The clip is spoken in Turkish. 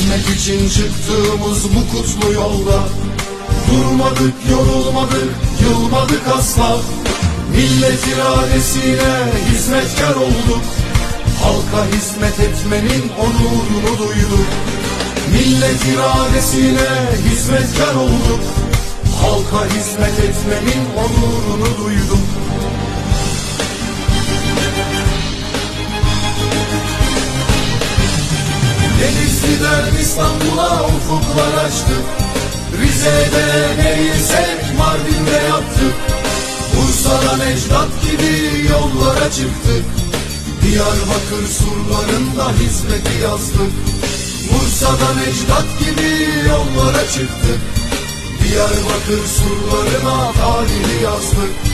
Hizmet için çıktığımız bu kutlu yolda Durmadık, yorulmadık, yılmadık asla Millet iradesine hizmetkar olduk Halka hizmet etmenin onurunu duyduk Millet iradesine hizmetkar olduk Halka hizmet etmenin onurunu duyduk Denizli'den İstanbul'a ufuklar açtık Rize'de neysek Mardin'de yaptık Bursa'dan ecdat gibi yollara çıktık Diyarbakır surlarında hizmeti yazdık Bursa'dan ecdat gibi yollara çıktık Diyarbakır surlarına tarihi yazdık